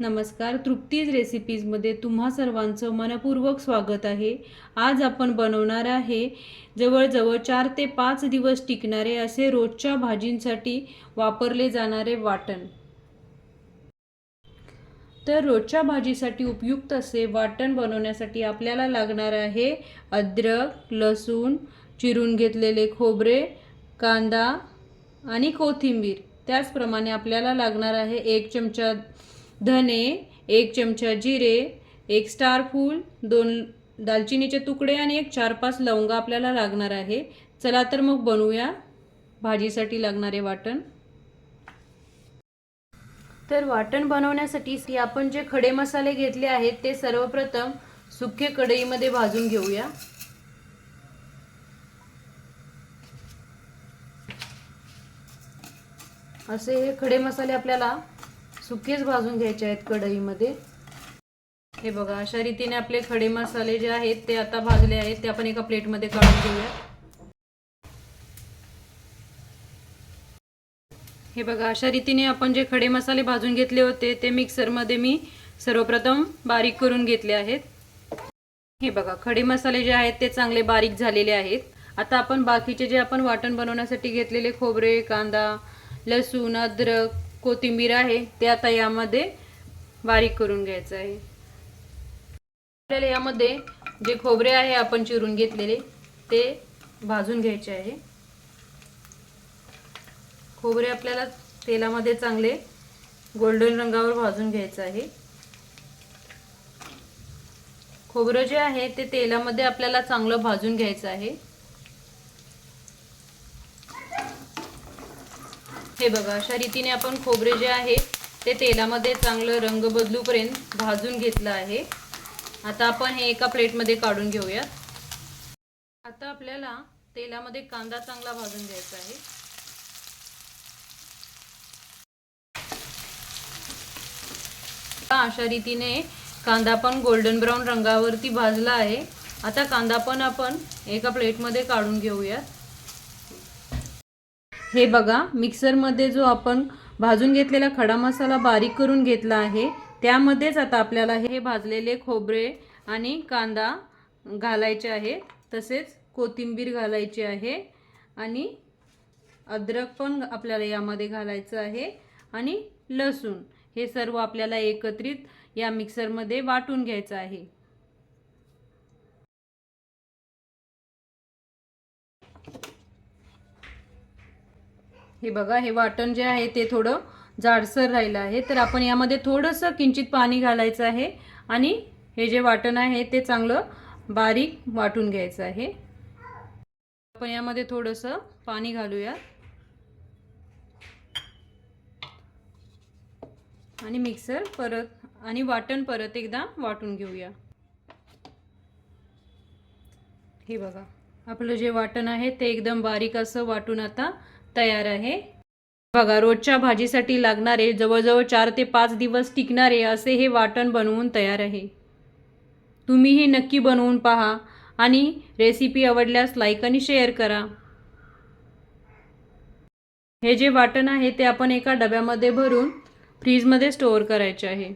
नमस्कार तृप्तीज रेसिपीजमध्ये तुम्हा सर्वांचं मनपूर्वक स्वागत आहे. आज आपण बनवणार आहे जवळजवळ चार ते पाच दिवस टिकणारे असे रोजच्या भाजींसाठी वापरले जाणारे वाटण. तर रोजच्या भाजीसाठी उपयुक्त असे वाटण बनवण्यासाठी आपल्याला लागणार आहे अद्रक लसूण चिरून घेतलेले खोबरे कांदा आणि कोथिंबीर. त्याचप्रमाणे आपल्याला लागणार आहे एक चमचा धने एक चमचा जिरे एक स्टार फूल दोन दालचिनीचे तुकडे आणि एक चार पाच लवंगा आपल्याला लागणार आहे. चला तर मग बनवूया भाजीसाठी लागणारे वाटण. तर वाटण बनवण्यासाठी आपण जे खडे मसाले घेतले आहेत ते सर्वप्रथम सुके कढईमध्ये भाजून घेऊया. असे हे खडे मसाले आपल्याला सुकेच भाजून घ्यायचे आहेत कढईमध्ये. हे बघा अशा रीतीने आपले खडे मसाले जे आहेत ते आता भाजले आहेत ते आपण एका प्लेटमध्ये काढून घेऊया. हे बघा अशा रीतीने आपण जे खडे मसाले भाजून घेतले होते ते मिक्सरमध्ये मी सर्वप्रथम बारीक करून घेतले आहेत. हे बघा खडे मसाले जे आहेत ते चांगले बारीक झालेले आहेत. आता आपण बाकीचे जे आपण वाटण बनवण्यासाठी घेतलेले खोबरे कांदा लसूण अद्रक कोथिंबीर आहे ते आता यामध्ये बारीक करून घ्यायचं आहे. आपल्याला यामध्ये जे खोबरे आहे आपण चिरून घेतलेले ते भाजून घ्यायचे आहे. खोबरे आपल्याला तेलामध्ये चांगले गोल्डन रंगावर भाजून घ्यायचं आहे. खोबरं जे आहे ते तेलामध्ये आपल्याला चांगलं भाजून घ्यायचं आहे. हे बघा अशा रीतीने आपण खोबरे जे आहे ते तेलामध्ये चांगलं रंग बदलूपर्यंत भाजून घेतलं आहे. आता आपण हे एका प्लेटमध्ये काढून घेऊयात आता आपल्याला तेलामध्ये कांदा चांगला भाजून घ्यायचा आहे. अशा रीतीने कांदा पण गोल्डन ब्राऊन रंगावरती भाजला आहे. आता कांदा पण आपण एका प्लेटमध्ये काढून घेऊयात. हे बघा मिक्सरमध्ये जो आपण भाजून घेतलेला खडा मसाला बारीक करून घेतला आहे त्यामध्येच आता आपल्याला हे भाजलेले खोबरे आणि कांदा घालायचे आहे तसेच कोथिंबीर घालायची आहे आणि अद्रक पण आपल्याला यामध्ये घालायचं आहे आणि लसूण हे सर्व आपल्याला एकत्रित या मिक्सरमध्ये वाटून घ्यायचं आहे. हे बघा हे वाटण जे आहे ते थोडं जाडसर राहिलं आहे. तर आपण यामध्ये थोडंसं किंचित पाणी घालायचं आहे आणि हे जे वाटण आहे ते चांगलं बारीक वाटून घ्यायचं आहे. आपण यामध्ये थोडंसं पाणी घालूया आणि मिक्सर परत आणि वाटण परत एकदा वाटून घेऊया. हे बघा आपलं जे वाटण आहे ते एकदम बारीक असं वाटून आता तयार आहे. बघा रोजच्या भाजीसाठी लागणारे जवळजवळ चार ते पाच दिवस टिकणारे असे हे वाटण बनवून तयार आहे. तुम्ही हे नक्की बनवून पहा आणि रेसिपी आवडल्यास लाईक आणि शेअर करा. हे जे वाटण आहे ते आपण एका डब्यामध्ये भरून फ्रीजमध्ये स्टोअर करायचे आहे.